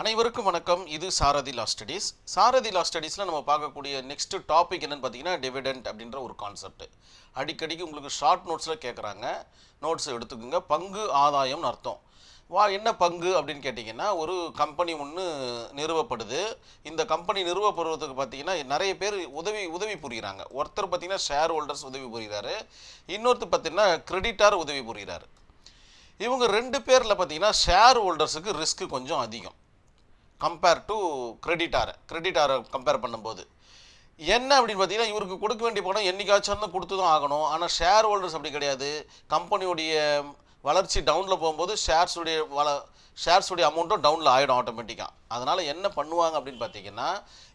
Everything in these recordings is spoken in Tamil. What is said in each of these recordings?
அனைவருக்கும் வணக்கம். இது சாரதி லா ஸ்டடீஸ் சாரதி லா ஸ்டடீஸில் நம்ம பார்க்கக்கூடிய நெக்ஸ்ட் டாபிக் என்னென்னு பார்த்தீங்கன்னா டிவிடெண்ட் அப்படின்ற ஒரு கான்செப்ட் அடிக்கடிக்கு உங்களுக்கு ஷார்ட் நோட்ஸில் கேட்குறாங்க நோட்ஸ் எடுத்துக்கோங்க. பங்கு ஆதாயம்னு அர்த்தம். வா என்ன பங்கு அப்படின்னு கேட்டிங்கன்னா ஒரு கம்பெனி ஒன்று நிறுவப்படுது. இந்த கம்பெனி நிறுவப்படுறதுக்கு பார்த்தீங்கன்னா நிறைய பேர் உதவி உதவி புரிகிறாங்க ஒருத்தர் பார்த்தீங்கன்னா ஷேர் ஹோல்டர்ஸ் உதவி புரிகிறாரு இன்னொருத்தர் பார்த்தீங்கன்னா கிரெடிட்டார் உதவி புரிகிறாரு இவங்க ரெண்டு பேரில் பார்த்தீங்கன்னா ஷேர் ஹோல்டர்ஸுக்கு ரிஸ்க் கொஞ்சம் அதிகம். கம்பேர் டு கிரெடிட்டாரை கிரெடிட்டாரை கம்பேர் பண்ணும்போது. என்ன அப்படின்னு பார்த்தீங்கன்னா இவருக்கு கொடுக்க வேண்டிய பணம் என்றைக்காச்சும் தான் கொடுத்து தான் ஆகணும். ஆனால் ஷேர் ஹோல்டர்ஸ் அப்படி கிடையாது. கம்பெனியுடைய வளர்ச்சி டவுனில் போகும்போது ஷேர்ஸுடைய வள ஷேர்ஸுடைய அமௌண்ட்டும் டவுனில் ஆகிடும் ஆட்டோமேட்டிக்காக அதனால் என்ன பண்ணுவாங்க அப்படின்னு பார்த்தீங்கன்னா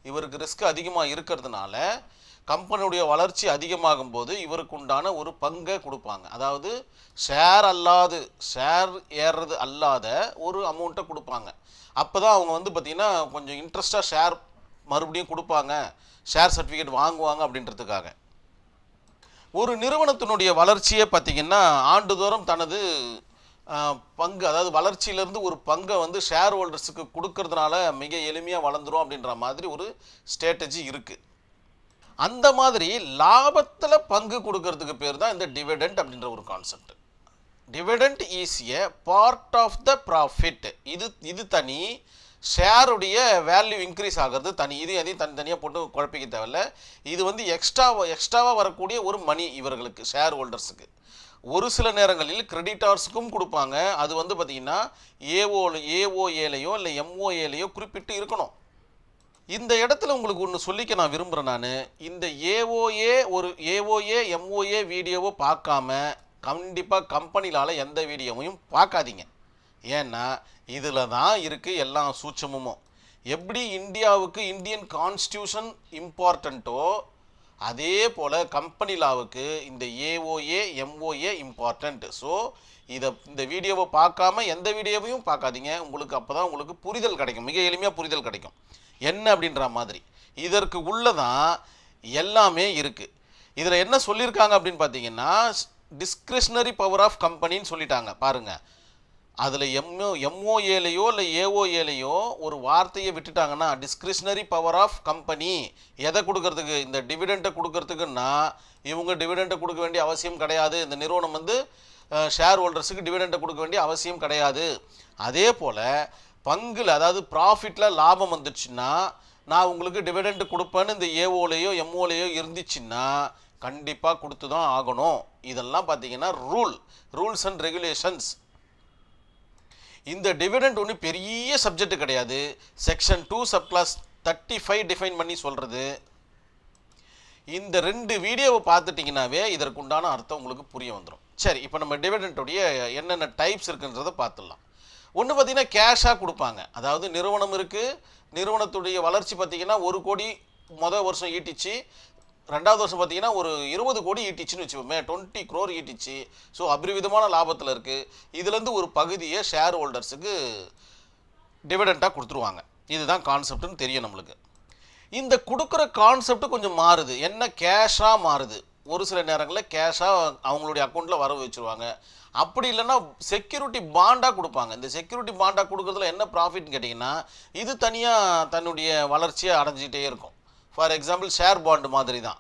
இவருக்கு ரிஸ்க் அதிகமாக இருக்கிறதுனால கம்பெனியுடைய வளர்ச்சி அதிகமாகும் போது இவருக்கு உண்டான ஒரு பங்கை கொடுப்பாங்க. அதாவது ஷேர் அல்லாது ஷேர் ஏறுறது அல்லாத ஒரு அமௌண்ட்டை கொடுப்பாங்க. அப்போ தான் அவங்க வந்து பார்த்திங்கன்னா கொஞ்சம் இன்ட்ரெஸ்ட்டாக ஷேர் மறுபடியும் கொடுப்பாங்க. ஷேர் சர்டிஃபிகேட் வாங்குவாங்க அப்படின்றதுக்காக. ஒரு நிறுவனத்தினுடைய வளர்ச்சியே பார்த்திங்கன்னா ஆண்டுதோறும் தனது பங்கு அதாவது வளர்ச்சியிலேருந்து ஒரு பங்கை வந்து ஷேர் ஹோல்டர்ஸுக்கு கொடுக்கறதுனால மிக எளிமையாக வளர்ந்துரும் அப்படின்ற மாதிரி ஒரு ஸ்ட்ராட்டஜி இருக்குது அந்த மாதிரி லாபத்தில் பங்கு கொடுக்கறதுக்கு பேர் தான் இந்த டிவிடெண்ட் அப்படின்ற ஒரு concept dividend is a part of the profit இது இது தனி. ஷேருடைய வேல்யூ இன்க்ரீஸ் ஆகிறது தனி. இது எதையும் தனித்தனியாக போட்டு குழப்பிக்க தேவையில்ல. இது வந்து எக்ஸ்ட்ரா எக்ஸ்ட்ராவாக வரக்கூடிய ஒரு மணி இவர்களுக்கு ஷேர் ஹோல்டர்ஸுக்கு ஒரு சில நேரங்களில் கிரெடிட்டார்ஸுக்கும் கொடுப்பாங்க. அது வந்து பார்த்திங்கன்னா ஏஓ ஏஓஏலையோ இல்லை எம்ஓஏலையோ குறிப்பிட்டு இருக்கணும். இந்த இடத்துல உங்களுக்கு ஒன்று சொல்லிக்க நான் விரும்புகிறேன் நான். இந்த ஏஓஏ ஒரு ஏஓஏ எம்ஓஏ வீடியோவோ பார்க்காம கண்டிப்பாக கம்பெனிலால் எந்த வீடியோவையும் பார்க்காதீங்க. ஏன்னா இதில் தான் இருக்குது எல்லா சூட்சமும். எப்படி இந்தியாவுக்கு இந்தியன் கான்ஸ்டியூஷன் இம்பார்ட்டண்ட்டோ அதே போல் கம்பெனி லாவுக்கு இந்த ஏஓஏ எம்ஓஏ இம்பார்ட்டண்ட். ஸோ இதை இந்த வீடியோவை பார்க்காம எந்த வீடியோவையும் பார்க்காதீங்க. உங்களுக்கு அப்போ தான் உங்களுக்கு புரிதல் கிடைக்கும். மிக எளிமையாக புரிதல் கிடைக்கும். என்ன அப்படின்ற மாதிரி. இதற்கு உள்ளதான் எல்லாமே இருக்குது இதில் என்ன சொல்லியிருக்காங்க அப்படின்னு பார்த்தீங்கன்னா டிஸ்கிரிஷ்னரி பவர் ஆஃப் கம்பெனின்னு சொல்லிட்டாங்க. பாருங்கள் அதில் எம்ஓ எம்ஓஏலையோ இல்லை ஏஓஏலையோ ஒரு வார்த்தையை விட்டுட்டாங்கன்னா டிஸ்கிரிஷ்னரி பவர் ஆஃப் கம்பெனி எதை கொடுக்கறதுக்கு? இந்த டிவிடெண்ட்டை கொடுக்கறதுக்குன்னா இவங்க டிவிடெண்ட்டை கொடுக்க வேண்டிய அவசியம் கிடையாது. இந்த நிறுவனம் வந்து ஷேர் ஹோல்டர்ஸுக்கு டிவிடெண்ட்டை கொடுக்க வேண்டிய அவசியம் கிடையாது. அதே போல் பங்கில் அதாவது ப்ராஃபிட்டில் லாபம் வந்துச்சுன்னா நான் உங்களுக்கு டிவிடெண்ட் கொடுப்பேன்னு இந்த ஏஓலையோ எம்ஓலையோ இருந்துச்சுன்னா கண்டிப்பாக கொடுத்து தான் ஆகணும். இதெல்லாம் பார்த்தீங்கன்னா ரூல் ரூல்ஸ் அண்ட் ரெகுலேஷன்ஸ் இந்த டிவிடெண்ட் ஒன்று பெரிய சப்ஜெக்ட் கிடையாது. Section two sub clause thirty five define பண்ணி சொல்கிறது இந்த ரெண்டு வீடியோவை பார்த்துட்டிங்கனாவே இதற்குண்டான அர்த்தம் உங்களுக்கு புரிய வந்துடும் சரி இப்போ நம்ம டிவிடெண்ட்டுடைய என்னென்ன டைப்ஸ் இருக்குன்றதை பார்த்துடலாம் ஒன்று பார்த்தீங்கன்னா கேஷாக கொடுப்பாங்க. அதாவது நிறுவனம் இருக்குது நிறுவனத்துடைய வளர்ச்சி பார்த்தீங்கன்னா ஒரு கோடி மொதல் வருஷம் ஈட்டிச்சு. ரெண்டாவது வருஷம் பார்த்தீங்கன்னா ஒரு இருபது கோடி ஈட்டிச்சுன்னு வச்சுப்போமே டுவெண்ட்டி க்ரோர் ஈட்டிச்சு. ஸோ அபரிவிதமான லாபத்தில் இருக்குது இதுலேருந்து ஒரு பகுதியை ஷேர் ஹோல்டர்ஸுக்கு டிவிடெண்ட்டாக கொடுத்துருவாங்க. இதுதான் கான்செப்ட்னு தெரியும் நம்மளுக்கு. இந்த கொடுக்குற கான்செப்ட் கொஞ்சம் மாறுது. என்ன கேஷாக மாறுது? ஒரு சில நேரங்களில் கேஷாக அவங்களுடைய அக்கௌண்ட்டில் வர வச்சுருவாங்க. அப்படி இல்லைன்னா செக்யூரிட்டி பாண்டாக கொடுப்பாங்க. இந்த செக்யூரிட்டி பாண்டாக கொடுக்குறதுல என்ன ப்ராஃபிட்னு கேட்டிங்கன்னா இது தனியாக தன்னுடைய வளர்ச்சியை அடைஞ்சிட்டே இருக்கும். ஃபார் எக்ஸாம்பிள் ஷேர் பாண்டு மாதிரி தான்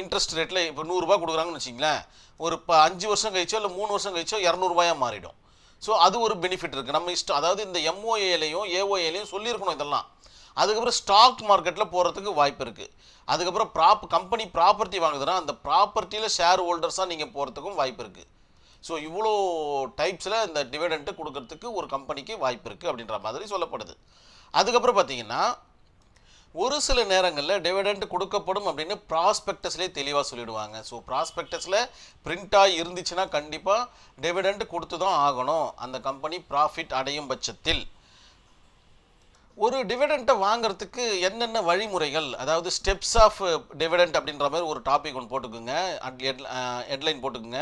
இன்ட்ரெஸ்ட் ரேட்டில் இப்போ நூறுரூபா கொடுக்குறாங்கன்னு வச்சிங்களேன் ஒரு இப்போ அஞ்சு வருஷம் கழிச்சோ இல்லை மூணு வருஷம் கழிச்சோ இரநூறுபாயாக மாறிடும். ஸோ அது ஒரு பெனிஃபிட் இருக்குது நம்ம இஷ்டம் அதாவது இந்த எம்ஓஏலையும் ஏஓஏலையும் சொல்லியிருக்கணும் இதெல்லாம். அதுக்கப்புறம் ஸ்டாக் மார்க்கெட்டில் போகிறதுக்கு வாய்ப்பு இருக்குது அதுக்கப்புறம் ப்ராப் கம்பெனி ப்ராப்பர்ட்டி வாங்குதுன்னா அந்த ப்ராப்பர்ட்டியில் ஷேர் ஹோல்டர்ஸாக நீங்கள் போகிறதுக்கும் வாய்ப்பு இருக்குது ஸோ இவ்வளோ டைப்ஸில் இந்த டிவிடெண்ட்டு கொடுக்கறதுக்கு ஒரு கம்பெனிக்கு வாய்ப்பு இருக்குது அப்படின்ற மாதிரி சொல்லப்படுது. அதுக்கப்புறம் பார்த்தீங்கன்னா ஒரு சில நேரங்களில் டிவிடெண்ட் கொடுக்கப்படும் அப்படின்னு ப்ராஸ்பெக்டஸ்லேயே தெளிவாக சொல்லிடுவாங்க. ஸோ ப்ராஸ்பெக்டஸில் பிரிண்டாக இருந்துச்சுன்னா கண்டிப்பாக டிவிடெண்ட் கொடுத்து தான் ஆகணும். அந்த கம்பெனி ப்ராஃபிட் அடையும் பட்சத்தில். ஒரு டிவிடெண்ட்டை வாங்குறதுக்கு என்னென்ன வழிமுறைகள்? அதாவது ஸ்டெப்ஸ் ஆஃப் டிவிடெண்ட் அப்படின்ற மாதிரி ஒரு டாபிக் ஒன்று போட்டுக்குங்க. ஹெட்லைன் போட்டுக்குங்க.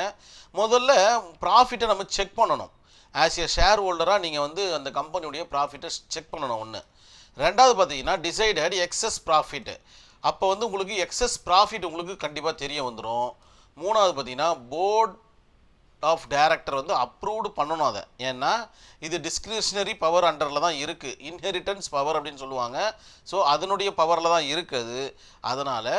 முதல்ல ப்ராஃபிட்டை நம்ம செக் பண்ணணும். ஆஸ் எ ஷேர் ஹோல்டராக நீங்கள் வந்து அந்த கம்பெனியுடைய ப்ராஃபிட்டை செக் பண்ணணும் ஒன்று ரெண்டாவது பார்த்தீங்கன்னா டிசைடட் எக்ஸஸ் ப்ராஃபிட்டு அப்போ வந்து உங்களுக்கு எக்ஸஸ் ப்ராஃபிட் உங்களுக்கு கண்டிப்பாக தெரிய வந்துடும் மூணாவது பார்த்தீங்கன்னா போர்ட் ஆஃப் டைரக்டர் வந்து அப்ரூவ்டு பண்ணணும் அதை. ஏன்னா இது டிஸ்கிரிஷனரி பவர் அண்டரில் தான் இருக்குது இன்ஹெரிட்டன்ஸ் பவர் அப்படின்னு சொல்லுவாங்க. ஸோ அதனுடைய பவரில் தான் இருக்குது. அதனால்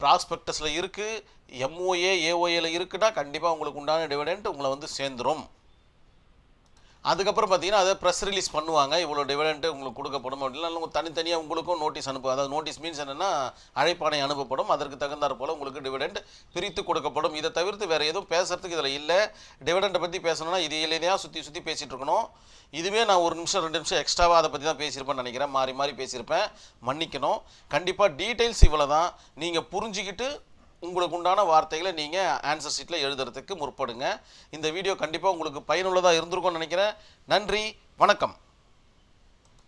ப்ராஸ்பெக்டஸில் இருக்குது எம்ஓஏ ஏஓஏல இருக்குன்னா கண்டிப்பாக உங்களுக்கு உண்டான டிவிடெண்ட் உங்களை வந்து சேர்ந்துரும். அதுக்கப்புறம் பார்த்தீங்கன்னா அதை ப்ரெஸ் ரிலீஸ் பண்ணுவாங்க. இவ்வளோ டிவிடெண்ட்டு உங்களுக்கு கொடுக்கப்படும் அப்படின்னா. உங்கள் தனித்தனியாக உங்களுக்கும் நோட்டீஸ் அனுப்பு அதாவது நோட்டீஸ் மீன்ஸ் என்னென்னா அழைப்பாணை அனுப்பப்படும். அதற்கு தகுந்தாற் போல் உங்களுக்கு டிவிடெண்ட் பிரித்து கொடுக்கப்படும். இதை தவிர்த்து வேறு எதுவும் பேசுகிறதுக்கு இதில் இல்லை. டிவிடெண்ட்டை பற்றி பேசணும்னா இது இல்லையா சுற்றி சுற்றி பேசிகிட்டு இருக்கணும். இதுவே நான் ஒரு நிமிஷம் ரெண்டு நிமிஷம் எக்ஸ்ட்ராவாக அதை பற்றி தான் பேசியிருப்பேன்னு நினைக்கிறேன். மாறி மாறி பேசியிருப்பேன். மன்னிக்கணும். கண்டிப்பாக டீட்டெயில்ஸ் இவ்வளோ தான் நீங்கள் புரிஞ்சுக்கிட்டு உங்களுக்கு உண்டான வார்த்தைகளை நீங்கள் ஆன்சர் ஷீட்டில் எழுதுறதுக்கு முற்படுங்க. இந்த வீடியோ கண்டிப்பாக உங்களுக்கு பயனுள்ளதாக இருந்திருக்கும்னு நினைக்கிறேன். நன்றி வணக்கம்.